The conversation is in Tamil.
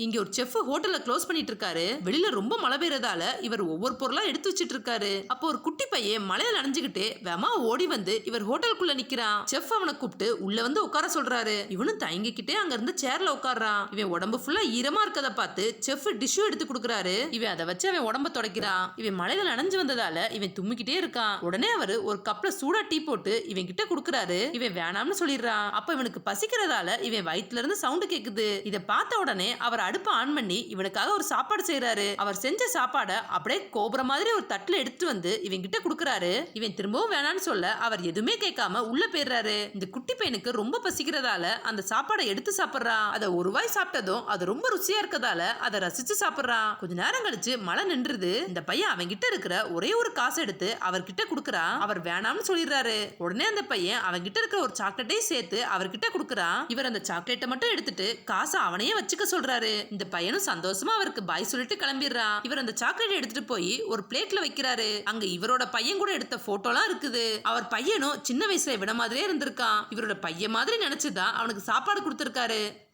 இங்க ஒரு செஃப் ஹோட்டல்ல க்ளோஸ் பண்ணிட்டு இருக்காரு வெளியில ரொம்ப மழை பெய்யறதால இவர் ஒவ்வொரு பொருளா எடுத்து வச்சிட்டு இருக்காரு அப்போ ஒரு குட்டி பையன் மழையில நனைஞ்சுக்கிட்டு வெமா ஓடி வந்து இவர் ஹோட்டலுக்குள்ள நிக்கிறான். செஃப் அவனை கூப்பிட்டு உள்ள வந்து உட்கார சொல்றாரு. இவனும் தயங்கிக்கிட்டே அங்க இருந்து சேர்ல உட்கார்றான். இவன் உடம்பு ஃபுல்லா ஈரமா இருக்கத பார்த்து செஃப் டிஷ்யூ எடுத்து கொடுக்குறாரு. இவன் அதை வச்சு அவன் உடம்ப துடைக்கிறான். இவன் மழையில நனைஞ்சு வந்ததால இவன் தும்மிக்கிட்டே இருக்கான். உடனே அவரு ஒரு கப்ல சூடா டீ போட்டு இவன் கிட்ட கொடுக்குறாரு. இவன் வேணாம்னு சொல்லிடுறான். அப்ப இவனுக்கு பசிக்கிறதால இவன் வயித்துல இருந்து சவுண்ட் கேக்குது. இத பார்த்த உடனே அவர் அடுப்பை ஆன் பண்ணி இவனுக்காக ஒரு சாப்பாடு செய்யறாரு அவர் செஞ்ச சாப்பாடை அப்படியே கோபுரம் மாதிரி ஒரு தட்டுல எடுத்து வந்து இவன் கிட்ட கொடுக்குறாரு. இவன் திரும்பவும் வேணாம்னு சொல்ல அவர் எதுவுமே கேட்காம உள்ள போயிடுறாரு. இந்த குட்டி பையனுக்கு ரொம்ப பசிக்கிறதால அந்த சாப்பாடை எடுத்து சாப்பிடுறான். அதை ஒரு வாய் சாப்பிட்டதும் அது ரொம்ப ருசியா இருக்கதால அதை ரசிச்சு சாப்பிடுறான். கொஞ்ச நேரம் கழிச்சு மழை நின்றுது. இந்த பையன் அவன் கிட்ட இருக்கிற ஒரே ஒரு காசு எடுத்து அவர்கிட்ட கொடுக்குறான். அவர் வேணாம்னு சொல்லிடுறாரு. உடனே அந்த பையன் அவன் கிட்ட இருக்கிற ஒரு சாக்லேட்டையும் சேர்த்து அவர்கிட்ட கொடுக்குறான். இவர் அந்த சாக்லேட்டை மட்டும் எடுத்துட்டு காசை அவனையே வச்சுக்க சொல்றாரு. இந்த பையனும் சந்தோஷமா அவருக்கு பாய் சொல்லிட்டு கிளம்பிடுறான் இவர் அந்த சாக்லேட் எடுத்துட்டு போய் ஒரு பிளேட்ல வைக்கிறாரு. அங்க இவரோட பையன் கூட எடுத்த போட்டோலாம் இருக்குது. அவர் பையனும் சின்ன வயசுல விட மாதிரியே இருந்திருக்கான். இவரோட பையன் மாதிரி நினைச்சுதான் அவனுக்கு சாப்பாடு கொடுத்துருக்காரு.